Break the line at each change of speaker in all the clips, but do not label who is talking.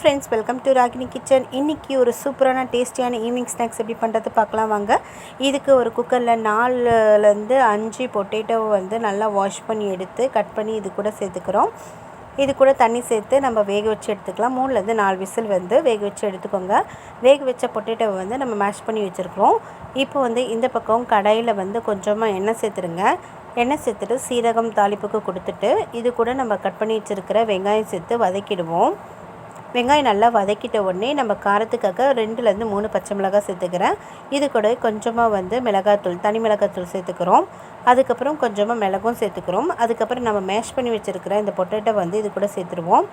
Friends welcome to Ragini kitchen இன்றைக்கி ஒரு சூப்பரான டேஸ்டியான ஈவினிங் ஸ்நாக்ஸ் எப்படி பண்ணுறது பார்க்கலாம் வாங்க. இதுக்கு ஒரு குக்கரில் நாலுலேருந்து அஞ்சு பொட்டேட்டோவை வந்து நல்லா வாஷ் பண்ணி எடுத்து கட் பண்ணி இது கூட சேர்த்துக்கிறோம். இது கூட தண்ணி சேர்த்து நம்ம வேக வச்சு எடுத்துக்கலாம். மூணுலேருந்து நாலு விசில் வந்து வேக வச்சு எடுத்துக்கோங்க. வேக வச்ச பொட்டேட்டோவை வந்து நம்ம மேஷ் பண்ணி வச்சுருக்கிறோம். இப்போ வந்து இந்த பக்கம் கடையில் வந்து கொஞ்சமாக எண்ணெய் சேர்த்துருங்க எண்ணெய் சேர்த்துட்டு சீரகம் தாளிப்புக்கு கொடுத்துட்டு இது கூட நம்ம கட் பண்ணி வச்சுருக்கிற வெங்காயம் சேர்த்து வதக்கிடுவோம். வெங்காயம் நல்லா வதக்கிட்ட உடனே நம்ம காரத்துக்காக ரெண்டுலேருந்து மூணு பச்சை மிளகாய் சேர்த்துக்கிறேன். இது கூட கொஞ்சமாக வந்து மிளகாத்தூள் தனி மிளகாத்தூள் சேர்த்துக்கிறோம். அதுக்கப்புறம் கொஞ்சமாக மிளகும் சேர்த்துக்கிறோம். அதுக்கப்புறம் நம்ம மேஷ் பண்ணி வச்சுருக்கிற இந்த பொட்டேட்டோ வந்து இது கூட சேர்த்துருவோம்.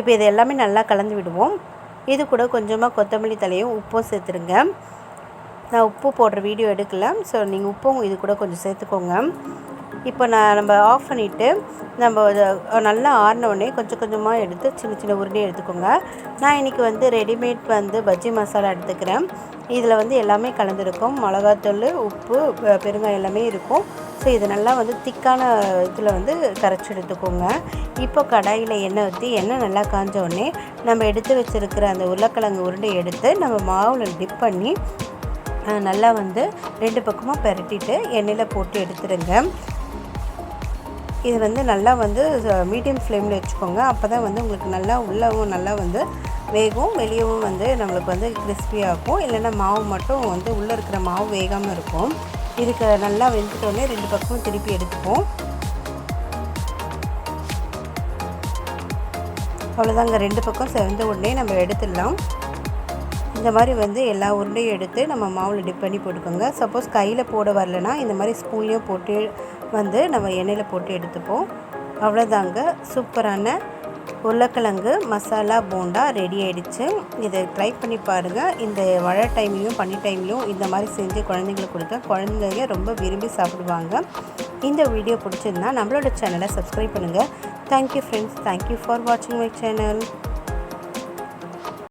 இப்போ இது எல்லாமே நல்லா கலந்து விடுவோம். இது கூட கொஞ்சமாக கொத்தமல்லி தலையும் உப்பும் சேர்த்துருங்க. நான் உப்பு போடுற வீடியோ எடுக்கல. ஸோ நீங்கள் உப்பும் இது கூட கொஞ்சம் சேர்த்துக்கோங்க. இப்போ நான் நம்ம ஆஃப் பண்ணிவிட்டு நம்ம இதை நல்லா ஆறினோடனே கொஞ்சம் கொஞ்சமாக எடுத்து சின்ன சின்ன உருண்டை எடுத்துக்கோங்க. நான் இன்றைக்கி வந்து ரெடிமேட் வந்து பஜ்ஜி மசாலா எடுத்துக்கிறேன். இதில் வந்து எல்லாமே கலந்துருக்கும். மிளகாத்தூள் உப்பு பெருங்காய் பெருங்காயம் எல்லாமே இருக்கும். ஸோ இது நல்லா வந்து திக்கான இதில் வந்து கரைச்சி எடுத்துக்கோங்க. இப்போ கடாயில் எண்ணெய் ஊற்றி எண்ணெய் நல்லா காஞ்ச உடனே நம்ம எடுத்து வச்சுருக்கிற அந்த உருளைக்கிழங்கு உருண்டை எடுத்து நம்ம மாவில் டிப் பண்ணி நல்லா வந்து ரெண்டு பக்கமும் பெரட்டிட்டு எண்ணெயில் போட்டு எடுத்துடுங்க இது வந்து நல்லா வந்து மீடியம் ஃப்ளேமில் வச்சுக்கோங்க. அப்போ தான் வந்து உங்களுக்கு நல்லா உள்ளவும் நல்லா வந்து வேகும். வெளியவும் வந்து நம்மளுக்கு வந்து கிறிஸ்பியாகும் இல்லைன்னா மாவு மட்டும் வந்து உள்ளே இருக்கிற மாவு வேகாமல் இருக்கும். இதுக்கு நல்லா வெந்துட்டோடனே ரெண்டு பக்கமும் திருப்பி எடுத்துப்போம். அவ்வளோதாங்க ரெண்டு பக்கம் செவந்த உடனே நம்ம எடுத்துடலாம். இந்த மாதிரி வந்து எல்லா உருண்டையும் எடுத்து நம்ம மாவில் டிப் பண்ணி போட்டுக்கோங்க. சப்போஸ் கையில் போட வரலனா இந்த மாதிரி ஸ்பூன்லேயும் போட்டு வந்து நம்ம எண்ணெயில் போட்டு எடுத்துப்போம். அவ்வளோதாங்க சூப்பரான உருளைக்கிழங்கு மசாலா போண்டா ரெடி ஆகிடுச்சு இதை ட்ரை பண்ணி பாருங்கள் இந்த மழை டைம்லையும் பனி டைம்லையும் இந்த மாதிரி செஞ்சு குழந்தைங்களுக்கு கொடுத்தா குழந்தைங்க ரொம்ப விரும்பி சாப்பிடுவாங்க. இந்த வீடியோ பிடிச்சிருந்தா நம்மளோட சேனலை சப்ஸ்கிரைப் பண்ணுங்கள் thank you friends thank you for வாட்சிங் மை சேனல்